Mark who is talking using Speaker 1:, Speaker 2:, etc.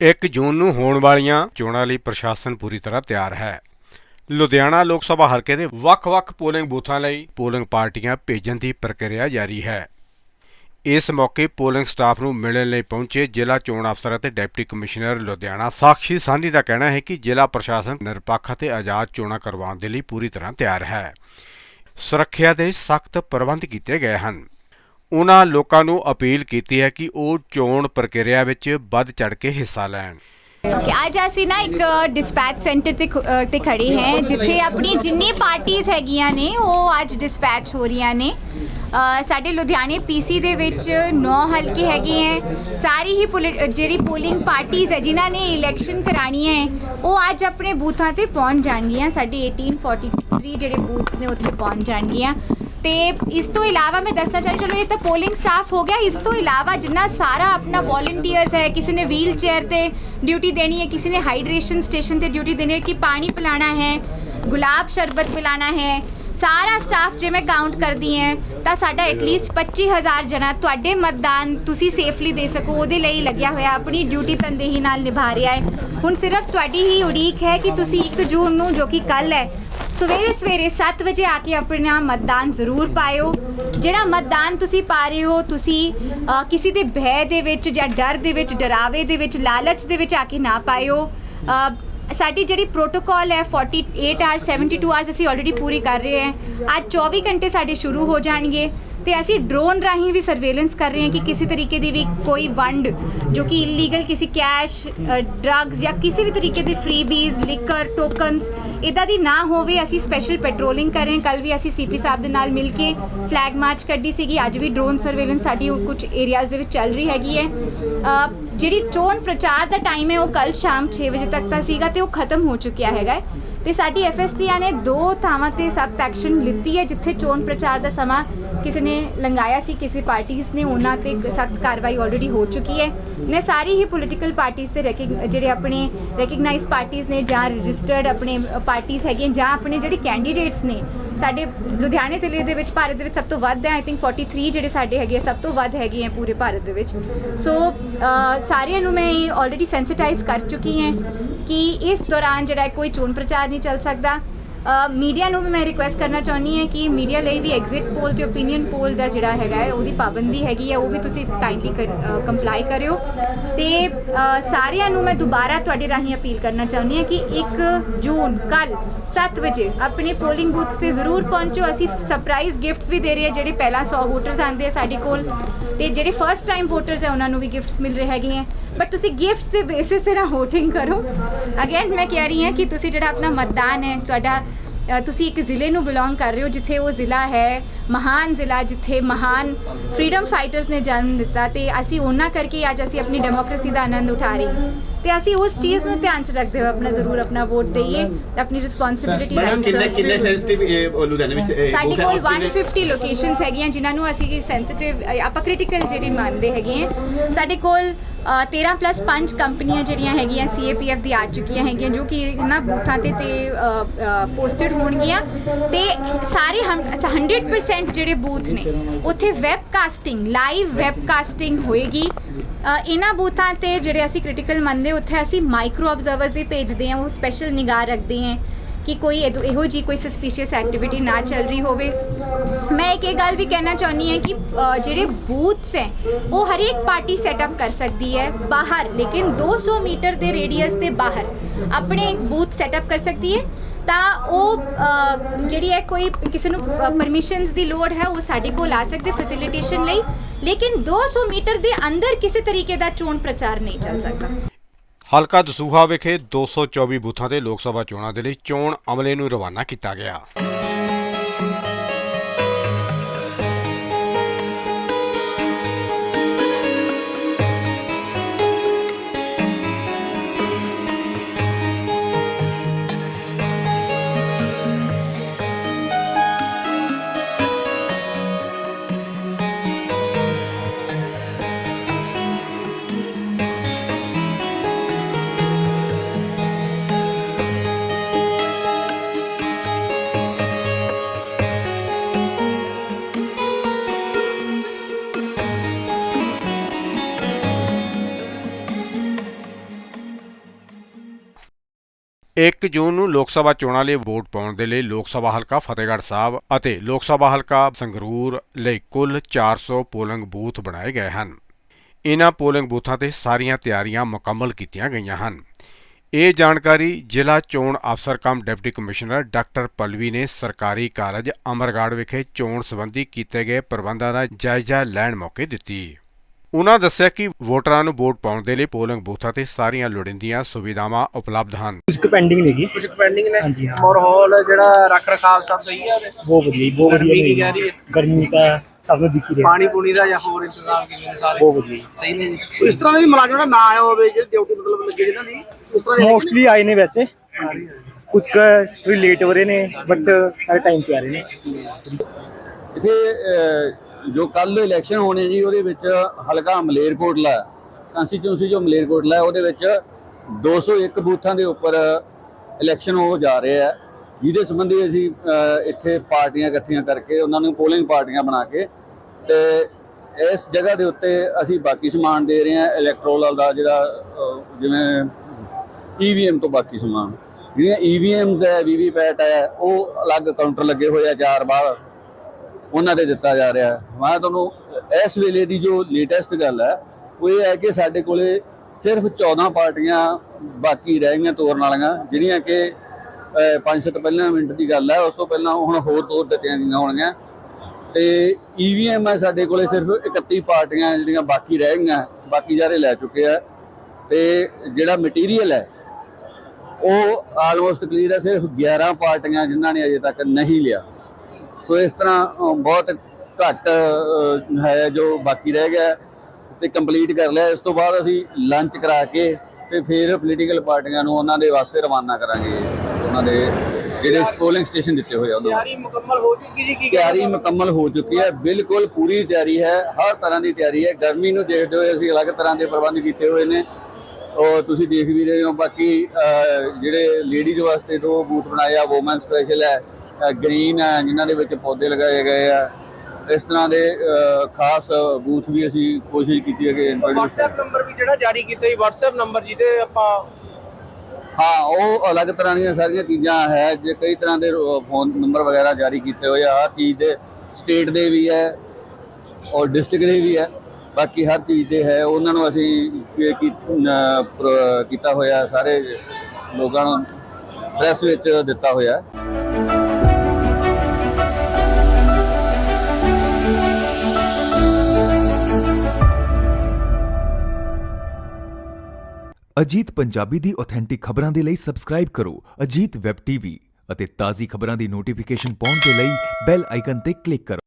Speaker 1: 1 ਜੂਨ ਨੂੰ ਹੋਣ ਵਾਲੀਆਂ ਚੋਣਾਂ ਲਈ ਪ੍ਰਸ਼ਾਸਨ ਪੂਰੀ ਤਰ੍ਹਾਂ ਤਿਆਰ ਹੈ। ਲੁਧਿਆਣਾ ਲੋਕ ਸਭਾ ਹਲਕੇ ਦੇ ਵੱਖ-ਵੱਖ ਪੋਲਿੰਗ ਬੂਥਾਂ ਲਈ ਪੋਲਿੰਗ ਪਾਰਟੀਆਂ ਭੇਜਣ ਦੀ ਪ੍ਰਕਿਰਿਆ ਜਾਰੀ ਹੈ। ਇਸ ਮੌਕੇ ਪੋਲਿੰਗ ਸਟਾਫ ਨੂੰ ਮਿਲਣ ਲਈ ਪਹੁੰਚੇ ਜ਼ਿਲ੍ਹਾ ਚੋਣ ਅਫਸਰ ਅਤੇ ਡਿਪਟੀ ਕਮਿਸ਼ਨਰ ਲੁਧਿਆਣਾ ਸਾਖੀ ਸਾਂਢੀ ਦਾ ਕਹਿਣਾ ਹੈ ਕਿ ਜ਼ਿਲ੍ਹਾ ਪ੍ਰਸ਼ਾਸਨ ਨਿਰਪੱਖ ਅਤੇ ਆਜ਼ਾਦ ਚੋਣਾਂ ਕਰਵਾਉਣ ਦੇ ਲਈ ਪੂਰੀ ਤਰ੍ਹਾਂ ਤਿਆਰ ਹੈ। ਸੁਰੱਖਿਆ ਦੇ ਸਖਤ ਪ੍ਰਬੰਧ ਕੀਤੇ ਗਏ ਹਨ। ਉਹਨਾਂ ਲੋਕਾਂ ਨੂੰ ਅਪੀਲ ਕੀਤੀ ਹੈ ਕਿ ਉਹ ਚੋਣ ਪ੍ਰਕਿਰਿਆ ਵਿੱਚ ਵੱਧ ਚੜ ਕੇ ਹਿੱਸਾ ਲੈਣ।
Speaker 2: ਓਕੇ ਅੱਜ ਅਸੀਂ ਨਾ ਇੱਕ ਡਿਸਪੈਚ ਸੈਂਟਰ ਤੇ ਖ- ਅ, ਤੇ ਖੜੇ ਹੈ ਜਿੱਥੇ ਆਪਣੀ ਜਿੰਨੀ ਪਾਰਟੀਆਂ ਹੈਗੀਆਂ ਨੇ ਉਹ ਅੱਜ ਡਿਸਪੈਚ ਹੋ ਰਹੀਆਂ ਨੇ। ਅ, ਸਾਡੇ ਲੁਧਿਆਣੇ ਪੀਸੀ ਦੇ ਵਿੱਚ 9 ਹਲਕੇ ਹੈਗੇ ਹੈ। ਸਾਰੀ ਹੀ ਪੋਲੀ- ਅ, ਜਿਹੜੀ ਪੋਲਿੰਗ ਪਾਰਟੀਆਂ ਹੈ ਜਿਨ੍ਹਾਂ ਨੇ ਇਲੈਕਸ਼ਨ ਕਰਾਣੀ ਹੈ ਉਹ ਅੱਜ ਆਪਣੇ ਬੂਥਾਂ ਤੇ ਪਹੁੰਚ ਜਾਣਗੀਆਂ। ਸਾਡੇ 1843 ਜਿਹੜੇ ਬੂਥ ਨੇ ਉੱਥੇ ਪਹੁੰਚ ਜਾਣਗੀਆਂ। ਤੇ ਇਸ ਤੋਂ ਇਲਾਵਾ ਮੈਂ ਦੱਸਣਾ ਚਾਹੁੰਦੀ ਚਲੋ ਇਹ ਤਾਂ ਪੋਲਿੰਗ ਸਟਾਫ ਹੋ ਗਿਆ। ਇਸ ਤੋਂ ਇਲਾਵਾ ਜਿੰਨਾ ਸਾਰਾ ਆਪਣਾ ਵੋਲੰਟੀਅਰਸ ਹੈ, ਕਿਸੇ ਨੇ ਵੀਲ ਚੇਅਰ ਤੇ ਡਿਊਟੀ ਦੇਣੀ ਹੈ, ਕਿਸੇ ਨੇ ਹਾਈਡਰੇਸ਼ਨ ਸਟੇਸ਼ਨ ਤੇ ਡਿਊਟੀ ਦੇਣੀ ਹੈ ਕਿ ਪਾਣੀ ਪਿਲਾਣਾ ਹੈ, ਗੁਲਾਬ ਸ਼ਰਬਤ ਪਿਲਾਣਾ ਹੈ, ਸਾਰਾ ਸਟਾਫ ਜੇ ਮੈਂ ਕਾਊਂਟ ਕਰਦੀ ਹਾਂ, ਤਾਂ ਸਾਡਾ ਐਟਲੀਸਟ 25000 ਜਣਾ ਤੁਹਾਡੇ ਮਤਦਾਨ ਤੁਸੀਂ ਸੇਫਲੀ ਦੇ ਸਕੋ, ਉਹਦੇ ਲਈ ਲੱਗਿਆ ਹੋਇਆ, ਆਪਣੀ ਡਿਊਟੀ ਤਨਦੇਹੀ ਨਾਲ ਨਿਭਾ ਰਿਹਾ ਹੈ। ਹੁਣ ਸਿਰਫ ਤੁਹਾਡੀ ਹੀ ਉਡੀਕ ਹੈ ਕਿ ਤੁਸੀਂ 1 ਜੂਨ ਨੂੰ, ਜੋ ਕਿ ਕੱਲ ਹੈ ਸਵੇਰੇ ਸਵੇਰੇ 7 ਵਜੇ ਆ ਕੇ ਆਪਣਾ ਮਤਦਾਨ ਜ਼ਰੂਰ ਪਾਇਓ। ਜਿਹੜਾ ਮਤਦਾਨ ਤੁਸੀਂ ਪਾ ਰਹੇ ਹੋ ਤੁਸੀਂ ਅ, ਕਿਸੇ ਦੇ ਭੈ ਦੇ ਵਿੱਚ ਜਾਂ ਡਰ ਦੇ ਵਿੱਚ ਡਰਾਵੇ ਦੇ ਵਿੱਚ ਲਾਲਚ ਦੇ ਵਿੱਚ ਆ ਕੇ ਨਾ ਪਾਇਓ। ਅ, ਸਾਡੀ ਜਿਹੜੀ ਪ੍ਰੋਟੋਕਾਲ ਹੈ 48 ਆਰ 72 ਆਰਸ ਅਸੀਂ ਆਲਰੇਡੀ ਪੂਰੀ ਕਰ ਰਹੇ ਹਾਂ। ਅੱਜ 24 ਘੰਟੇ ਸਾਡੇ ਸ਼ੁਰੂ ਹੋ ਜਾਣਗੇ। ਤੇ ਅਸੀਂ ਡਰੋਨ ਰਾਹੀਂ ਵੀ ਸਰਵੇਲੈਂਸ ਕਰ ਰਹੇ ਹਾਂ ਕਿ ਕਿਸੇ ਤਰੀਕੇ ਦੀ ਵੀ ਕੋਈ ਵੰਡ, ਜੋ ਕਿ ਇਲੀਗਲ ਕਿਸੇ ਕੈਸ਼ ਡਰੱਗਸ ਜਾਂ ਕਿਸੇ ਵੀ ਤਰੀਕੇ ਦੇ ਫਰੀਬੀਜ਼ ਲਿਕਰ ਟੋਕਨਸ ਇਦਾਂ ਦੀ ਨਾ ਹੋਵੇ, ਅਸੀਂ ਸਪੈਸ਼ਲ ਪੈਟਰੋਲਿੰਗ ਕਰ ਰਹੇ ਹਾਂ। ਕੱਲ ਵੀ ਅਸੀਂ ਸੀਪੀ ਸਾਹਿਬ ਦੇ ਨਾਲ ਮਿਲ ਕੇ ਫਲੈਗ ਮਾਰਚ ਕੱਢੀ ਸੀਗੀ। ਅੱਜ ਵੀ ਡਰੋਨ ਸਰਵੇਲੈਂਸ ਸਾਡੀ ਕੁਝ ਏਰੀਆਜ਼ ਦੇ ਵਿੱਚ ਚੱਲ ਰਹੀ ਹੈਗੀ ਹੈ। ਜਿਹੜੀ ਚੋਣ ਪ੍ਰਚਾਰ ਦਾ ਟਾਈਮ ਹੈ, ਉਹ ਕੱਲ ਸ਼ਾਮ 6 ਵਜੇ ਤੱਕ ਦਾ ਸੀਗਾ ਤੇ ਉਹ ਖਤਮ ਹੋ ਚੁੱਕਿਆ ਹੈਗਾ ਤੇ ਸਾਡੀ ਐਫਐਸਟੀਆ ਨੇ ਦੋ ਥਾਵਾਂ ਤੇ ਸਖਤ ਐਕਸ਼ਨ ਲਿੱਤੀ ਹੈ ਜਿੱਥੇ ਚੋਣ ਪ੍ਰਚਾਰ ਦਾ ਸਮਾਂ ਕਿਸੇ ਨੇ ਲੰਘਾਇਆ ਸੀ ਕਿਸੇ ਪਾਰਟੀਆਂ ਨੇ ਉਹਨਾਂ ਤੇ ਸਖਤ ਕਾਰਵਾਈ ਆਲਰੇਡੀ ਹੋ ਚੁੱਕੀ ਹੈ। ਨੇ ਸਾਰੀ ਹੀ ਪੋਲੀਟੀਕਲ ਪਾਰਟੀਆਂ ਤੇ ਰੈਕਗ- ਜਿਹੜੇ ਆਪਣੇ ਰੈਕਗਨਾਈਜ਼ ਪਾਰਟੀਆਂ ਨੇ ਜਾਂ ਰਜਿਸਟਰਡ ਆਪਣੇ ਪਾਰਟੀਆਂ ਹੈਗੀਆਂ ਜਾਂ ਆਪਣੇ ਜਿਹੜੇ ਕੈਂਡੀਡੇਟਸ ਨੇ ਸਾਡੇ ਲੁਧਿਆਣੇ ਜ਼ਿਲ੍ਹੇ ਦੇ ਵਿੱਚ ਭਾਰਤ ਦੇ ਵਿੱਚ ਸਭ ਤੋਂ ਵੱਧ ਹੈ ਆਈ ਥਿੰਕ 43 ਜਿਹੜੇ ਸਾਡੇ ਹੈਗੇ ਆ, ਸਭ ਤੋਂ ਵੱਧ ਹੈਗੇ ਹੈ ਪੂਰੇ ਭਾਰਤ ਦੇ ਵਿੱਚ। ਸੋ ਸਾਰਿਆਂ ਨੂੰ ਮੈਂ ਆਲਰੇਡੀ ਸੈਂਸਿਟਾਈਜ਼ ਕਰ ਚੁੱਕੀ ਹਾਂ। ਕਿ ਇਸ ਦੌਰਾਨ ਜਿਹੜਾ ਕੋਈ ਚੋਣ ਪ੍ਰਚਾਰ ਨਹੀਂ ਚੱਲ ਸਕਦਾ। ਮੀਡੀਆ ਨੂੰ ਵੀ ਮੈਂ ਰਿਕੁਐਸਟ ਕਰਨਾ ਚਾਹੁੰਦੀ ਹਾਂ ਕਿ ਮੀਡੀਆ ਲਈ ਵੀ ਐਗਜ਼ਿਟ ਪੋਲ ਤੇ ਓਪੀਨੀਅਨ ਪੋਲ ਦਾ ਜਿਹੜਾ ਹੈਗਾ ਹੈ, ਉਹਦੀ ਪਾਬੰਦੀ ਹੈਗੀ ਹੈ, ਉਹ ਵੀ ਤੁਸੀਂ ਕਾਈਂਡਲੀ ਕੰਪਲਾਈ ਕਰਿਓ। ਤੇ ਸਾਰਿਆਂ ਨੂੰ ਮੈਂ ਦੁਬਾਰਾ ਤੁਹਾਡੇ ਰਾਹੀਂ ਅਪੀਲ ਕਰਨਾ ਚਾਹੁੰਦੀ ਹਾਂ ਕਿ 1 ਜੂਨ ਕੱਲ 7 ਵਜੇ ਆਪਣੇ ਪੋਲਿੰਗ ਬੂਥਸ ਤੇ ਜ਼ਰੂਰ ਪਹੁੰਚੋ। ਅਸੀਂ ਸਰਪ੍ਰਾਈਜ਼ ਗਿਫਟਸ ਵੀ ਦੇ ਰਹੇ ਹਾਂ, ਜਿਹੜੇ ਪਹਿਲਾਂ 100 ਵੋਟਰਸ ਆਂਦੇ ਆ ਸਾਡੇ ਕੋਲ। ਤੇ ਜਿਹੜੇ ਫਰਸਟ ਟਾਈਮ ਵੋਟਰਸ ਹੈ ਉਹਨਾਂ ਨੂੰ ਵੀ ਗਿਫਟਸ ਮਿਲ ਰਹੇ ਹੈਗੇ ਹੈ ਬਟ ਤੁਸੀਂ ਗਿਫਟਸ ਦੇ ਬੇਸਿਸ ਤੇ ਨਾ ਵੋਟਿੰਗ ਕਰੋ। ਅਗੇਨ ਮੈਂ ਕਹਿ ਰਹੀ ਹਾਂ ਕਿ ਤੁਸੀਂ ਜਿਹੜਾ ਆਪਣਾ ਮਤਦਾਨ ਹੈ, ਤੁਹਾਡਾ ਤੁਸੀਂ ਇੱਕ ਜ਼ਿਲ੍ਹੇ ਨੂੰ ਬਿਲੋਂਗ ਕਰ ਰਹੇ ਹੋ ਜਿੱਥੇ ਉਹ ਜ਼ਿਲ੍ਹਾ ਹੈ, ਮਹਾਨ ਜ਼ਿਲ੍ਹਾ ਜਿੱਥੇ ਮਹਾਨ ਫਰੀडम ਫਾਈਟਰਸ ਨੇ ਜਨਮ ਦਿੱਤਾ ਤੇ ਅਸੀਂ ਉਹਨਾਂ ਕਰਕੇ ਅੱਜ ਅਸੀਂ ਆਪਣੀ ਡੈਮੋਕ੍ਰੇਸੀ ਦਾ ਆਨੰਦ ਉਠਾ ਰਹੇ ਹਾਂ। ਤੇ ਅਸੀਂ ਉਸ ਚੀਜ਼ ਨੂੰ ਧਿਆਨ ਚ ਰੱਖਦੇ ਹੋਏ ਆਪਣਾ ਜ਼ਰੂਰ ਆਪਣਾ ਵੋਟ ਦਈਏ ਤੇ ਆਪਣੀ ਰਿਸਪੌਂਸਿਬਿਲਿਟੀ
Speaker 3: ਮੈਡਮ ਕਿੰਨੇ ਕਿੰਨੇ ਸੈਂਸਿਟਿਵ ਲੁਧਿਆਣੇ ਵਿੱਚ
Speaker 2: ਸਾਡੇ
Speaker 3: ਹੈ
Speaker 2: ਕੋਲ
Speaker 3: ਔਰ ਕਿੰਨੇ-
Speaker 2: 150 ਲੋਕੇਸ਼ਨਸ ਹੈਗੀਆਂ ਜਿਨ੍ਹਾਂ ਨੂੰ ਅਸੀਂ ਸੈਂਸਿਟਿਵ ਆਪਾਂ ਕ੍ਰਿਟੀਕਲ ਜਿਹੜੀ ਮੰਨਦੇ ਹੈਗੇ ਹਾਂ ਸਾਡੇ ਕੋਲ ਅ, 13 ਪਲੱਸ 5 ਕੰਪਨੀਆਂ ਜਿਹੜੀਆਂ ਹੈਗੀਆਂ ਸੀਏਪੀਐਫ ਦੀ ਆ ਚੁੱਕੀਆਂ ਹੈਗੀਆਂ ਜੋ ਕਿ ਇਹਨਾਂ ਬੂਥਾਂ ਤੇ ਤੇ ਪੋਸਟਡ ਹੋਣਗੀਆਂ। ਤੇ ਸਾਰੇ ਹਮ- ਅੱਛਾ, 100% ਜਿਹੜੇ ਬੂਥ ਨੇ ਉੱਥੇ ਵੈਬਕਾਸਟਿੰਗ ਲਾਈਵ ਵੈਬਕਾਸਟਿੰਗ ਹੋਏਗੀ। ਇਹਨਾਂ ਬੂਥਾਂ ਤੇ ਜਿਹੜੇ ਅਸੀਂ ਕ੍ਰਿਟੀਕਲ ਮੰਨਦੇ, ਉੱਥੇ ਅਸੀਂ ਮਾਈਕਰੋ ਆਬਜ਼ਰਵਰਸ ਵੀ ਭੇਜਦੇ ਹਾਂ, ਉਹ ਸਪੈਸ਼ਲ ਨਿਗਾਹ ਰੱਖਦੇ ਹਾਂ ਕਿ ਕੋਈ ਇਹੋ- ਇਹੋ ਜੀ ਕੋਈ ਸਸਪੀਸ਼ੀਅਸ ਐਕਟੀਵਿਟੀ ਨਾ ਚੱਲ ਰਹੀ ਹੋਵੇ। ਮੈਂ ਇੱਕ ਇਹ ਗੱਲ ਵੀ ਕਹਿਣਾ ਚਾਹੁੰਦੀ ਹਾਂ ਕਿ ਜਿਹੜੇ ਬੂਥਸ ਹੈ, ਉਹ ਹਰ ਇੱਕ ਪਾਰਟੀ ਸੈਟਅਪ ਕਰ ਸਕਦੀ ਹੈ ਬਾਹਰ, ਲੇਕਿਨ 200 ਮੀਟਰ ਦੇ ਰੇਡੀਅਸ ਦੇ ਬਾਹਰ ਆਪਣੇ ਬੂਥ ਸੈਟਅਪ ਕਰ ਸਕਦੀ ਹੈ। ਤਾਂ ਉਹ ਜਿਹੜੀ ਹੈ ਕੋਈ ਕਿਸੇ ਨੂੰ ਪਰਮਿਸ਼ਨਸ ਦੀ ਲੋੜ ਹੈ, ਉਹ ਸਾਡੇ ਕੋਲ ਆ ਸਕਦੇ ਫੈਸਿਲਿਟੇਸ਼ਨ ਲਈ। ਲੇਕਿਨ 200 ਮੀਟਰ ਦੇ ਅੰਦਰ ਕਿਸੇ ਤਰੀਕੇ ਦਾ ਚੋਣ ਪ੍ਰਚਾਰ ਨਹੀਂ ਚੱਲ ਸਕਦਾ।
Speaker 1: ਹਲਕਾ ਦਸੂਹਾ ਵਿਖੇ 224 ਬੂਥਾਂ ਤੇ ਲੋਕ ਸਭਾ ਚੋਣਾਂ ਦੇ ਲਈ ਚੋਣ ਅਮਲੇ ਨੂੰ ਰਵਾਨਾ ਕੀਤਾ ਗਿਆ। 1 ਜੂਨ ਨੂੰ ਲੋਕ ਸਭਾ ਚੋਣਾਂ ਲਈ ਵੋਟ ਪਾਉਣ ਦੇ ਲਈ ਲੋਕ ਸਭਾ ਹਲਕਾ ਫਤਿਹਗੜ੍ਹ ਸਾਹਿਬ ਅਤੇ ਲੋਕ ਸਭਾ ਹਲਕਾ ਸੰਗਰੂਰ ਲਈ ਕੁੱਲ 400 ਪੋਲਿੰਗ ਬੂਥ ਬਣਾਏ ਗਏ ਹਨ। ਇਨ੍ਹਾਂ ਪੋਲਿੰਗ ਬੂਥਾਂ ਤੇ ਸਾਰੀਆਂ ਤਿਆਰੀਆਂ ਮੁਕੰਮਲ ਕੀਤੀਆਂ ਗਈਆਂ ਹਨ। ਇਹ ਜਾਣਕਾਰੀ ਜ਼ਿਲ੍ਹਾ ਚੋਣ ਅਫਸਰ cum deputy commissioner doctor Pallavi ਨੇ ਸਰਕਾਰੀ ਕਾਲਜ ਅਮਰਗੜ੍ਹ ਵਿਖੇ ਚੋਣ ਸੰਬੰਧੀ ਕੀਤੇ ਗਏ ਪ੍ਰਬੰਧਾਂ ਦਾ ਜਾਇਜ਼ਾ ਲੈਣ ਮੌਕੇ ਦਿੱਤੀ। ਉਨ੍ਹਾਂ ਦੱਸਿਆ ਕਿ ਵੋਟਰਾਂ ਨੂੰ ਵੋਟ ਪਾਉਣ ਦੇ ਲਈ ਪੋਲਿੰਗ ਬੂਥਾਂ ਤੇ ਸਾਰੀਆਂ ਲੋੜੀਂਦੀਆਂ ਸੁਵਿਧਾਵਾਂ ਉਪਲਬਧ ਹਨ।
Speaker 4: ਕੁਝ ਪੈਂਡਿੰਗ ਨੇਗੀ
Speaker 5: ਕੁਝ ਪੈਂਡਿੰਗ ਨੇ।
Speaker 4: ਹਾਂਜੀ, ਹਾਂ।
Speaker 5: ਮਾਹੌਲ ਜਿਹੜਾ ਰੱਖ ਰਖਾਵ ਸਭ ਸਹੀ ਆ
Speaker 4: ਬਹੁਤ ਵਧੀਆ ਬਹੁਤ ਵਧੀਆ
Speaker 5: ਕੀ
Speaker 4: ਨੇ
Speaker 5: ਕਹਿ ਰਹੀ ਹੈ?
Speaker 4: ਗਰਮੀ ਤਾਂ ਸਭ ਨੂੰ ਦਿਖ ਹੀ। ਰਿਹਾ
Speaker 5: ਪਾਣੀ ਪੂਣੀ ਦਾ ਜਾਂ ਹੋਰ ਇੰਤਜ਼ਾਮ ਕਿਵੇਂ ਨੇ ਸਾਰੇ?
Speaker 4: ਬਹੁਤ ਵਧੀਆ।
Speaker 5: ਸਹੀ ਨੇ ਜੀ। ਇਸ ਤਰ੍ਹਾਂ ਦਾ ਵੀ ਮੁਲਾਜ਼ਮ ਜਿਹੜਾ ਨਾ ਆਇਆ ਹੋਵੇ ਜੇ ਡਿਊਟੀ ਮਤਲਬ ਲੱਗੇ ਜਿਹਨਾਂ ਦੀ ਉਸ ਤਰ੍ਹਾਂ ਦੇ
Speaker 4: ਮੋਸਟਲੀ ਆਏ ਨੇ ਵੈਸੇ। ਕੁਝ ਥੋੜੀ ਲੇਟ ਹੋ ਰਹੇ ਨੇ ਬਟ ਸਾਰੇ ਟਾਈਮ ਤੇ ਆ ਰਹੇ ਨੇ।
Speaker 6: ਇੱਥੇ ਜੋ ਕੱਲ ਇਲੈਕਸ਼ਨ ਹੋਣੇ ਜੀ ਉਹਦੇ ਵਿੱਚ ਹਲਕਾ ਮਲੇਰਕੋਟਲਾ ਕੰਸਟੀਚੁਐਂਸੀ ਜੋ ਮਲੇਰਕੋਟਲਾ ਉਹਦੇ ਵਿੱਚ 201 ਬੂਥਾਂ ਦੇ ਉੱਪਰ ਇਲੈਕਸ਼ਨ ਹੋ ਜਾ ਰਿਹਾ ਹੈ ਜਿਹਦੇ ਸੰਬੰਧੀ ਅਸੀਂ ਇੱਥੇ ਪਾਰਟੀਆਂ ਇਕੱਠੀਆਂ ਕਰਕੇ ਉਹਨਾਂ ਨੂੰ ਪੋਲਿੰਗ ਪਾਰਟੀਆਂ ਬਣਾ ਕੇ ਤੇ ਇਸ ਜਗ੍ਹਾ ਦੇ ਉੱਤੇ ਅਸੀਂ ਬਾਕੀ ਸਮਾਨ ਦੇ ਰਹੇ ਹਾਂ ਇਲੈਕਟ੍ਰੋਲ ਦਾ ਜਿਹੜਾ ਅਹ, ਜਿਵੇਂ ਈਵੀਐਮ ਤੋਂ ਬਾਕੀ ਸਮਾਨ। ਜਿਹੜੀਆਂ ਈਵੀਐਮਸ ਹੈ ਵੀਵੀਪੈਟ ਹੈ ਉਹ ਅਲੱਗ ਕਾਊਂਟਰ ਲੱਗੇ ਹੋਏ ਆ ਚਾਰ ਬਾਹਰ ਉਹਨਾਂ 'ਤੇ ਦਿੱਤਾ ਜਾ ਰਿਹਾ ਹੈ। ਮੈਂ ਤੁਹਾਨੂੰ ਇਸ ਵੇਲੇ ਦੀ ਜੋ ਲੇਟੈਸਟ ਗੱਲ ਹੈ, ਉਹ ਇਹ ਹੈ ਕਿ ਸਾਡੇ ਕੋਲੇ ਸਿਰਫ 14 ਪਾਰਟੀਆਂ ਬਾਕੀ ਰਹਿ ਗਈਆਂ ਤੋਰਨ ਵਾਲੀਆਂ, ਜਿਹੜੀਆਂ ਕਿ 5-7 ਪਹਿਲਾਂ ਮਿੰਟ ਦੀ ਗੱਲ ਹੈ। ਉਸ ਤੋਂ ਪਹਿਲਾਂ ਹੁਣ ਹੋਰ ਤੋਰ ਦਿੱਤੀਆਂ ਗਈਆਂ ਹੋਣਗੀਆਂ। ਤੇ ਈਵੀਐਮ ਹੈ ਸਾਡੇ ਕੋਲੇ ਸਿਰਫ 31 ਪਾਰਟੀਆਂ ਜਿਹੜੀਆਂ ਬਾਕੀ ਰਹਿ ਗਈਆਂ, ਬਾਕੀ ਸਾਰੇ ਲੈ ਚੁੱਕੇ ਆ। ਤੇ ਜਿਹੜਾ ਮਟੀਰੀਅਲ ਹੈ, ਉਹ ਆਲਮੋਸਟ ਕਲੀਅਰ ਹੈ, ਸਿਰਫ 11 ਪਾਰਟੀਆਂ ਜਿਨ੍ਹਾਂ ਨੇ ਅਜੇ ਤੱਕ ਨਹੀਂ ਲਿਆ। ਸੋ ਇਸ ਤਰ੍ਹਾਂ ਬਹੁਤ ਘੱਟ ਹੈ ਜੋ ਬਾਕੀ ਰਹਿ ਗਿਆ ਤੇ ਕੰਪਲੀਟ ਕਰ ਲਿਆ। ਇਸ ਤੋਂ ਬਾਅਦ ਅਸੀਂ ਲੰਚ ਕਰਾ ਕੇ ਤੇ ਫਿਰ ਪੋਲੀਟੀਕਲ ਪਾਰਟੀਆਂ ਨੂੰ ਉਹਨਾਂ ਦੇ ਵਾਸਤੇ ਰਵਾਨਾ ਕਰਾਂਗੇ। ਉਹਨਾਂ ਦੇ ਜਿਹੜੇ ਪੋਲਿੰਗ ਸਟੇਸ਼ਨ ਦਿੱਤੇ ਹੋਏ ਆ ਉਹਨਾਂ ਨੂੰ
Speaker 5: ਤਿਆਰੀ ਮੁਕੰਮਲ ਹੋ ਚੁੱਕੀ ਜੀ ਕੀ
Speaker 6: ਤਿਆਰੀ ਮੁਕੰਮਲ ਹੋ ਚੁੱਕੀ ਹੈ। ਬਿਲਕੁਲ ਪੂਰੀ ਤਿਆਰੀ ਹੈ। ਹਰ ਤਰ੍ਹਾਂ ਦੀ ਤਿਆਰੀ ਹੈ। ਗਰਮੀ ਨੂੰ ਦੇਖਦੇ ਹੋਏ ਅਸੀਂ ਅਲੱਗ ਤਰ੍ਹਾਂ ਦੇ ਪ੍ਰਬੰਧ ਕੀਤੇ ਹੋਏ ਨੇ। ਔਰ ਤੁਸੀਂ ਦੇਖ ਵੀ ਰਹੇ ਹੋ। ਬਾਕੀ ਜਿਹੜੇ ਲੇਡੀਜ਼ ਵਾਸਤੇ ਦੋ ਬੂਥ ਬਣਾਏ ਆ ਔਮਨ ਸਪੈਸ਼ਲ ਹੈ ਗ੍ਰੀਨ ਹੈ ਜਿਨ੍ਹਾਂ ਦੇ ਵਿੱਚ ਪੌਦੇ ਲਗਾਏ ਗਏ ਆ। ਇਸ ਤਰ੍ਹਾਂ ਦੇ ਖਾਸ ਬੂਥ ਵੀ ਅਸੀਂ ਕੋਸ਼ਿਸ਼ ਕੀਤੀ ਹੈ ਕਿ
Speaker 5: WhatsApp ਨੰਬਰ ਵੀ ਜਿਹੜਾ ਜਾਰੀ ਕੀਤਾ ਜੀ WhatsApp ਨੰਬਰ ਜਿਹਦੇ ਆਪਾਂ
Speaker 6: ਹਾਂ ਉਹ ਅਲੱਗ ਤਰ੍ਹਾਂ ਦੀਆਂ ਸਾਰੀਆਂ ਚੀਜ਼ਾਂ ਹੈ। ਜੇ ਕਈ ਤਰ੍ਹਾਂ ਦੇ ਫੋਨ ਨੰਬਰ ਵਗੈਰਾ ਜਾਰੀ ਕੀਤੇ ਹੋਏ ਆ ਹਰ ਚੀਜ਼ ਦੇ ਸਟੇਟ ਦੇ ਵੀ ਹੈ ਔਰ ਡਿਸਟ੍ਰਿਕਟ ਦੇ ਵੀ ਹੈ। ਬਾਕੀ ਹਰ ਚੀਜ਼ ਦੇ ਹੈ, ਉਹਨਾਂ ਨੂੰ ਅਸੀਂ ਕੀਤਾ ਹੋਇਆ, ਸਾਰੇ ਲੋਕਾਂ ਨੂੰ ਪ੍ਰੈਸ ਵਿੱਚ ਦਿੱਤਾ ਹੋਇਆ।
Speaker 7: ਅਜੀਤ ਪੰਜਾਬੀ ਦੀ ਆਥੈਂਟਿਕ ਖਬਰਾਂ ਦੇ ਲਈ ਸਬਸਕ੍ਰਾਈਬ ਕਰੋ ਅਜੀਤ ਵੈਬ ਟੀਵੀ ਅਤੇ ਤਾਜ਼ੀ ਖਬਰਾਂ ਦੀ ਨੋਟੀਫਿਕੇਸ਼ਨ ਪਾਉਣ ਦੇ ਲਈ ਬੈਲ ਆਈਕਨ ਤੇ ਕਲਿੱਕ ਕਰੋ।